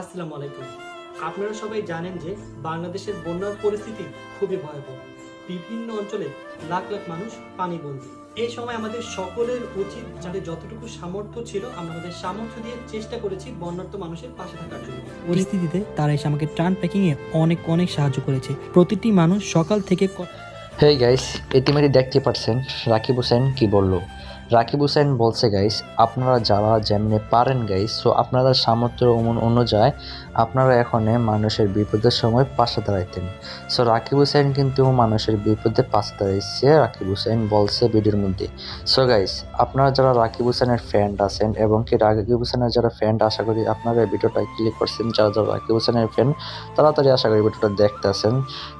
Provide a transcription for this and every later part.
আসসালামু আলাইকুম আপনারা সবাই জানেন যে বাংলাদেশের বন্যার পরিস্থিতি খুবই ভয়াবহ। বিভিন্ন অঞ্চলে লাখ লাখ মানুষ পানি পানিবন্দী। এই সময় আমাদের সকলের উচিত যাদের যতটুকু সামর্থ্য ছিল, আমরা আমাদের সামর্থ্য দিয়ে চেষ্টা করেছি বন্যার্থ মানুষের পাশে থাকার জন্য। পরিস্থিতিতে তারা এসে আমাকে ট্রান প্যাকিংয়ে অনেক অনেক সাহায্য করেছে। প্রতিটি মানুষ সকাল থেকে হেই গাইস ইতিমধ্যে দেখতে পাচ্ছেন রাকিব হোসেন কি বলল? রাকিব হুসেন বলছে গাইস আপনারা যারা যেমনি পারেন গাইস সো আপনাদের সামর্থ্য অনু- অনুযায়ী আপনারা এখন মানুষের বিপদের সময় পাশে দাঁড়াইতেন। সো রাকিব হোসেন কিন্তু মানুষের বিপদে পাশে দাঁড়িয়েছে রাকিব হোসেন বলছে ভিডিওর মধ্যে। সো গাইস, আপনারা যারা রাকিব হোসেনের ফ্রেন্ড আছেন এবং কি রাকিব হোসেনের যারা ফ্রেন্ড আশা করি আপনারা ভিডিওটা ক্লিক করছেন। যারা যারা রাকিব হোসেনের ফ্রেন্ড তাড়াতাড়ি আশা করি ভিডিওটা দেখতে আছেন।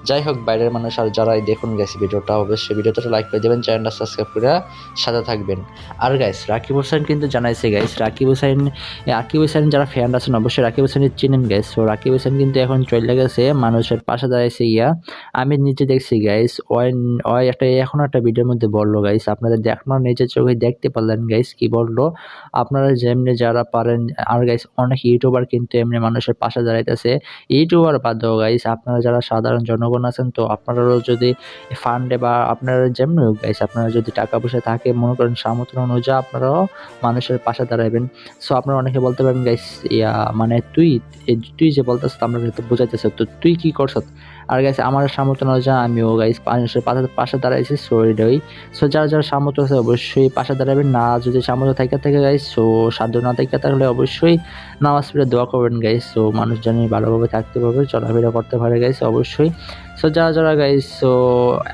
যাই হোক, বাইরের মানুষ আর যারাই দেখুন গেছে ভিডিওটা, অবশ্যই ভিডিওটা লাইক করে দেবেন চ্যানেলটা সাবস্ক্রাইব করে সাথে থাকবেন। আর গাইস রাকিব হোসেন কিন্তু জানাইছে গাইস রাকিব হোসেন রাকিব হোসেন যারা ফ্যান আছেন, অবশ্যই রাকিব হোসেনের চিনেন। গাইস সো রাকিব হোসেন কিন্তু এখন চলে গেছে মানুষের পাশে দাঁড়াইছে ইয়া আমি নিজে দেখছি গাইস ওই ওই একটা, এখন একটা ভিডিওর মধ্যে বলল গাইস আপনাদের আপনারা নিজের চোখে দেখতে পারলেন গাইস কি বলল? আপনারা যেমনি যারা পারেন, আর গাইস অনেক ইউটিউবার কিন্তু এমনি মানুষের পাশে দাঁড়াইতেছে। ইউটিউবার বাদ গাইস আপনারা যারা সাধারণ জনগণ আছেন, তো আপনারাও যদি ফান্ডে বা আপনারা যেমনি হোক গাইস আপনারা যদি টাকা পয়সা থাকে, মনে করেন সামর্থ্য অনুযায়ী আপনারাও মানুষের পাশে দাঁড়াবেন সো আপনারা অনেকে বলতে পারেন গাইস ইয়া মানে তুই তুই যে বলতেছ আমরা কিন্তু বোঝাইতেছ, তো তুই কি করছ? আর গাইস আমার সামর্থ্য অনুযায়ী আমিও গাইস পাশে পাশে দাঁড়াইছি সো এটাই সো যারা যারা সামর্থ্য আছে অবশ্যই পাশে দাঁড়াবেন না যদি সামর্থ্য থাকে থাকে গাইস সো সাধ্য না থাকে তাহলে অবশ্যই নামাজ পড়ে দোয়া করবেন গাইস সো মানুষ জানি ভালোভাবে থাকতে পারবে চলাফেরা করতে পারে গাইস অবশ্যই। সো যারা যারা গাইস সো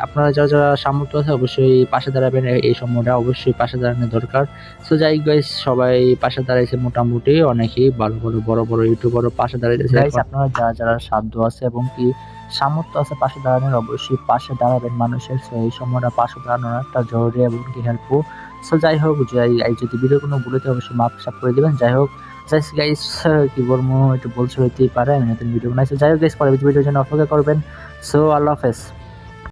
আপনারা যারা যারা সামর্থ্য আছে অবশ্যই পাশে দাঁড়াবেন এই- সময়টা অবশ্যই পাশে দাঁড়ানো দরকার। সো যাই গাইস সবাই পাশে দাঁড়াইছে মোটামুটি অনেকেই ভালো ভালো বড় বড় ইউটিউবারও পাশে দাঁড়াইতেছে আপনারা যারা যারা সাধ্য আছে এবং কি সামর্থ্য আছে পাশে দাঁড়ানোর, অবশ্যই পাশে দাঁড়াবেন মানুষের। এই সময়টা পাশে দাঁড়ানোর একটা জরুরি এবং কি হেল্পফুল সো যাই হোক, যাই যদি ভিডিও কোনো ভুলেতে অবশ্যই মাপ সাপ করে দেবেন। যাই হোক যাই গাইস কি বলব, একটু বলছো হইতেই পারে, আমি নতুন ভিডিও বানাইছি। যাই হোক গাইস পরে ভিডিওর জন্য অপেক্ষা করবেন। সো আল্লাহ হাফেজ।